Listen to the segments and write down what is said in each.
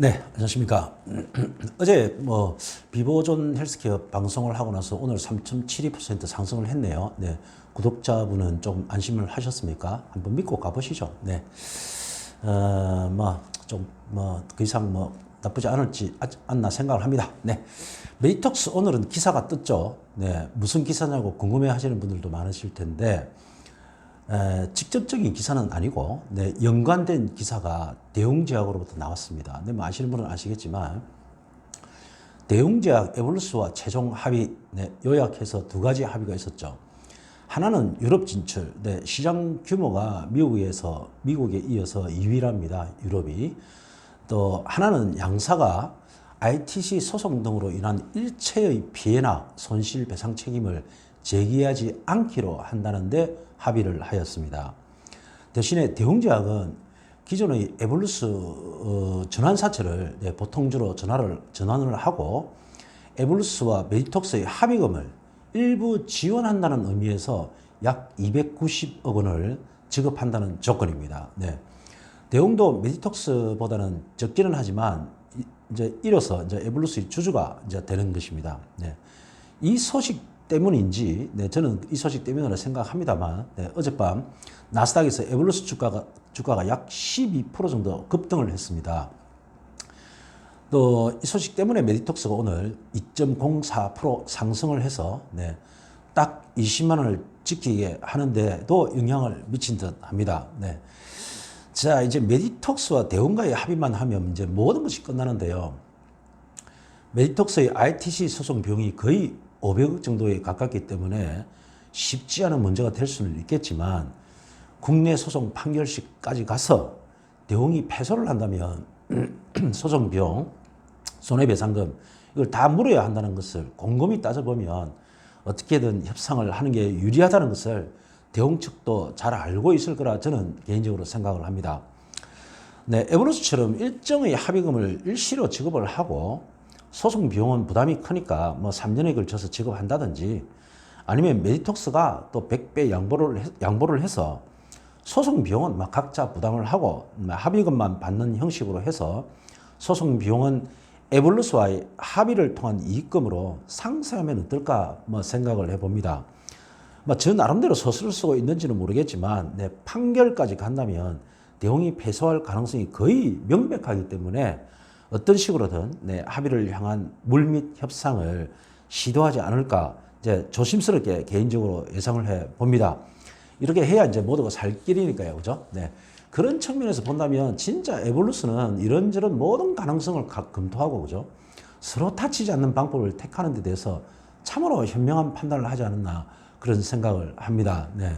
네, 안녕하십니까. 어제 뭐 비보존 헬스케어 방송을 하고 나서 오늘 3.72% 상승을 했네요. 네, 구독자분은 좀 안심을 하셨습니까? 한번 믿고 가보시죠. 네, 어, 뭐좀뭐 그 이상 뭐 나쁘지 않을지 않나 생각을 합니다. 네, 메이톡스 오늘은 기사가 떴죠. 네, 무슨 기사냐고 궁금해하시는 분들도 많으실 텐데. 에, 직접적인 기사는 아니고 네, 연관된 기사가 대웅제약으로부터 나왔습니다. 네, 뭐 아시는 분은 아시겠지만 대웅제약 에볼루스와 최종 합의 네, 요약해서 두 가지 합의가 있었죠. 하나는 유럽 진출, 네, 시장 규모가 미국에서 미국에 이어서 2위랍니다. 유럽이 또 하나는 양사가 ITC 소송 등으로 인한 일체의 피해나 손실 배상 책임을 제기하지 않기로 한다는데 합의를 하였습니다. 대신에 대웅제약은 기존의 에볼루스 어, 전환사채를 네, 보통주로 전환을, 전환을 하고 에볼루스와 메디톡스의 합의금을 일부 지원한다는 의미에서 약 290억 원을 지급한다는 조건입니다. 네. 대웅도 메디톡스보다는 적기는 하지만 이- 이제 이로써 이제 에볼루스의 주주가 이제 되는 것입니다. 네. 이 소식 때문인지 네, 저는 이 소식 때문이라 생각합니다만 네, 어젯밤 나스닥에서 에볼루스 주가가 주가가 약 12% 정도 급등을 했습니다. 또 이 소식 때문에 메디톡스가 오늘 2.04% 상승을 해서 네, 딱 20만 원을 지키게 하는데도 영향을 미친 듯 합니다. 네. 자, 이제 메디톡스와 대원과의 합의만 하면 이제 모든 것이 끝나는데요. 메디톡스의 ITC 소송 비용이 거의 500억 정도에 가깝기 때문에 쉽지 않은 문제가 될 수는 있겠지만 국내 소송 판결식까지 가서 대웅이 패소를 한다면 소송 비용, 손해배상금 이걸 다 물어야 한다는 것을 곰곰이 따져보면 어떻게든 협상을 하는 게 유리하다는 것을 대웅 측도 잘 알고 있을 거라 저는 개인적으로 생각을 합니다. 네, 에브로스처럼 일정의 합의금을 일시로 지급을 하고 소송 비용은 부담이 크니까 뭐 3년에 걸쳐서 지급한다든지 아니면 메디톡스가 또 100배 양보를, 해- 양보를 해서 소송 비용은 막 각자 부담을 하고 막 합의금만 받는 형식으로 해서 소송 비용은 에볼루스와의 합의를 통한 이익금으로 상세하면 어떨까 뭐 생각을 해봅니다. 뭐저 나름대로 서술을 쓰고 있는지는 모르겠지만 네, 판결까지 간다면 대웅이 패소할 가능성이 거의 명백하기 때문에 어떤 식으로든 네, 합의를 향한 물밑 협상을 시도하지 않을까 이제 조심스럽게 개인적으로 예상을 해 봅니다. 이렇게 해야 이제 모두가 살 길이니까요, 그죠? 네. 그런 측면에서 본다면 진짜 에볼루스는 이런저런 모든 가능성을 가- 검토하고 그죠? 서로 다치지 않는 방법을 택하는 데 대해서 참으로 현명한 판단을 하지 않았나 그런 생각을 합니다. 네.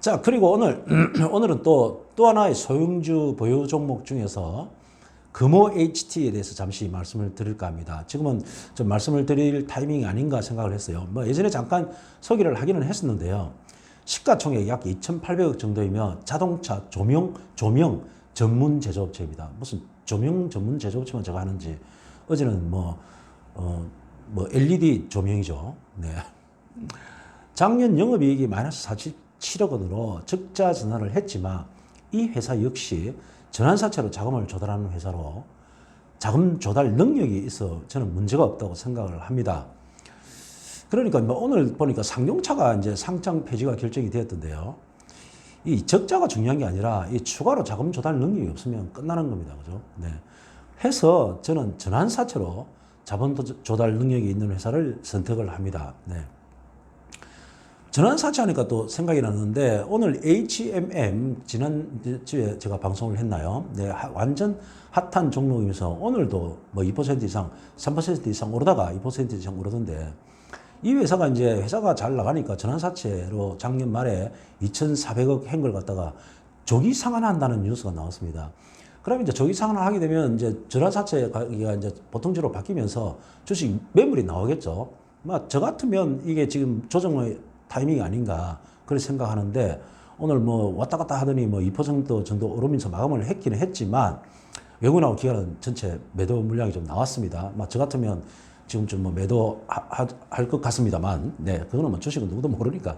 자, 그리고 오늘, 오늘은 또, 또 하나의 소형주 보유 종목 중에서 금호 HT에 대해서 잠시 말씀을 드릴까 합니다. 지금은 좀 말씀을 드릴 타이밍이 아닌가 생각을 했어요. 뭐 예전에 잠깐 소개를 하기는 했었는데요. 시가총액 약 2,800억 정도이며 자동차 조명, 조명 전문 제조업체입니다. 무슨 조명 전문 제조업체만 제가 하는지 어제는 뭐, 어, 뭐 LED 조명이죠. 네. 작년 영업이익이 마이너스 47억 원으로 적자 전환을 했지만 이 회사 역시 전환사채로 자금을 조달하는 회사로 자금 조달 능력이 있어 저는 문제가 없다고 생각을 합니다. 그러니까 뭐 오늘 보니까 상용차가 이제 상장 폐지가 결정이 되었던데요. 이 적자가 중요한 게 아니라 이 추가로 자금 조달 능력이 없으면 끝나는 겁니다. 그죠? 네. 해서 저는 전환사채로 자본 도- 조달 능력이 있는 회사를 선택을 합니다. 네. 전환사채 하니까 또 생각이 나는데 오늘 HMM 지난주에 제가 방송을 했나요? 네, 하- 완전 핫한 종목이면서 오늘도 뭐 2% 이상, 3% 이상 오르다가 2% 이상 오르던데 이 회사가 이제 회사가 잘 나가니까 전환 사채로 작년 말에 2,400억 한걸 갖다가 조기 상환한다는 뉴스가 나왔습니다. 그러면 이제 조기 상환을 하게 되면 이제 전환 사채 가격이 이제 보통주로 바뀌면서 주식 매물이 나오겠죠. 뭐저 같으면 이게 지금 조정의 타이밍이 아닌가 그렇게 생각하는데 오늘 뭐 왔다 갔다 하더니 뭐 2% 정도 오르면서 마감을 했기는 했지만 외국 나온 기관은 전체 매도 물량이 좀 나왔습니다. 뭐저 같으면 지금쯤 뭐 매도 할 것 같습니다만, 네, 그거는 뭐 주식은 누구도 모르니까.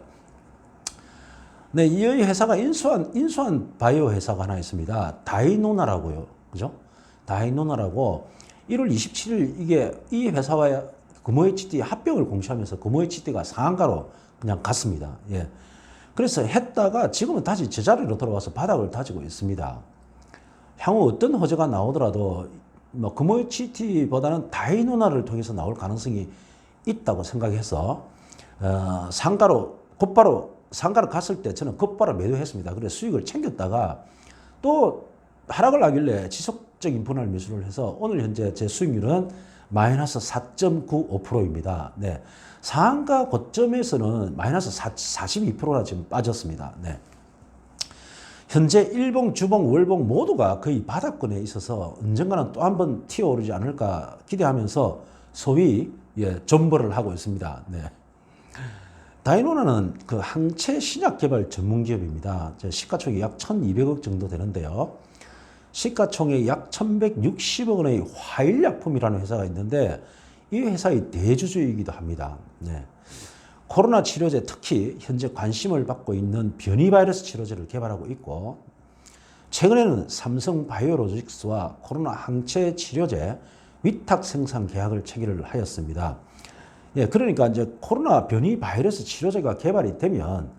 네, 이 회사가 인수한 인수한 바이오 회사가 하나 있습니다. 다이노나라고요, 그죠? 다이노나라고 1월 27일 이게 이 회사와 금호HD 합병을 공시하면서 금호HD가 상한가로 그냥 갔습니다. 예. 그래서 했다가 지금은 다시 제자리로 돌아와서 바닥을 다지고 있습니다. 향후 어떤 호재가 나오더라도 뭐 금호HD보다는 다이노나를 통해서 나올 가능성이 있다고 생각해서 어, 상가로 곧바로 상가를 갔을 때 저는 곧바로 매도했습니다. 그래서 수익을 챙겼다가 또 하락을 하길래 지속적인 분할 매수를 해서 오늘 현재 제 수익률은 마이너스 4.95%입니다. 네. 상가 고점에서는 마이너스 42%나 지금 빠졌습니다. 네. 현재 일봉, 주봉, 월봉 모두가 거의 바닥권에 있어서 언젠가는 또 한 번 튀어오르지 않을까 기대하면서 소위 예, 존버를 하고 있습니다. 네. 다이노나는 그 항체 신약 개발 전문 기업입니다. 제 시가총액 약 1,200억 정도 되는데요. 시가총액 약 1,160억 원의 화일약품이라는 회사가 있는데 이 회사의 대주주이기도 합니다. 네. 코로나 치료제 특히 현재 관심을 받고 있는 변이 바이러스 치료제를 개발하고 있고 최근에는 삼성 바이오로직스와 코로나 항체 치료제 위탁 생산 계약을 체결을 하였습니다. 예, 그러니까 이제 코로나 변이 바이러스 치료제가 개발이 되면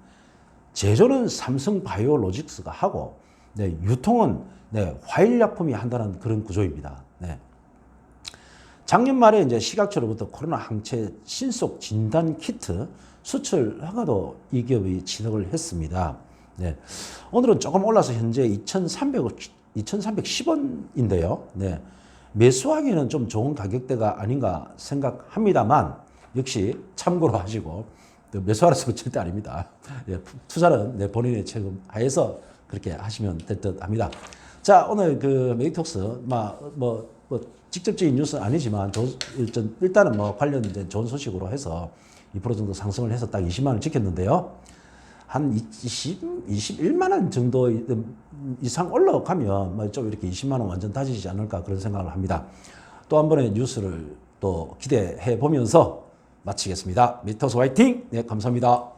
제조는 삼성 바이오로직스가 하고 네, 유통은 네, 화일약품이 한다는 그런 구조입니다. 네. 작년 말에 이제 시각처로부터 코로나 항체 신속 진단 키트 수출 허가도 이 기업이 취득을 했습니다. 네. 오늘은 조금 올라서 현재 2,300원, 2,310원인데요. 네. 매수하기에는 좀 좋은 가격대가 아닌가 생각합니다만 역시 참고로 하시고 또 매수하라 소리 절대 아닙니다. 예, 투자는 내 본인의 책임 하에서 그렇게 하시면 될 듯 합니다. 자, 오늘 그 메이톡스, 뭐, 뭐, 뭐 직접적인 뉴스는 아니지만, 조, 일단, 일단은 뭐 관련된 좋은 소식으로 해서 2% 정도 상승을 해서 딱 20만 원 지켰는데요. 한 20, 21만 원 정도 이상 올라가면 뭐 좀 이렇게 20만 원 완전 다지지 않을까 그런 생각을 합니다. 또 한 번의 뉴스를 또 기대해 보면서 마치겠습니다. 미터스 화이팅! 네, 감사합니다.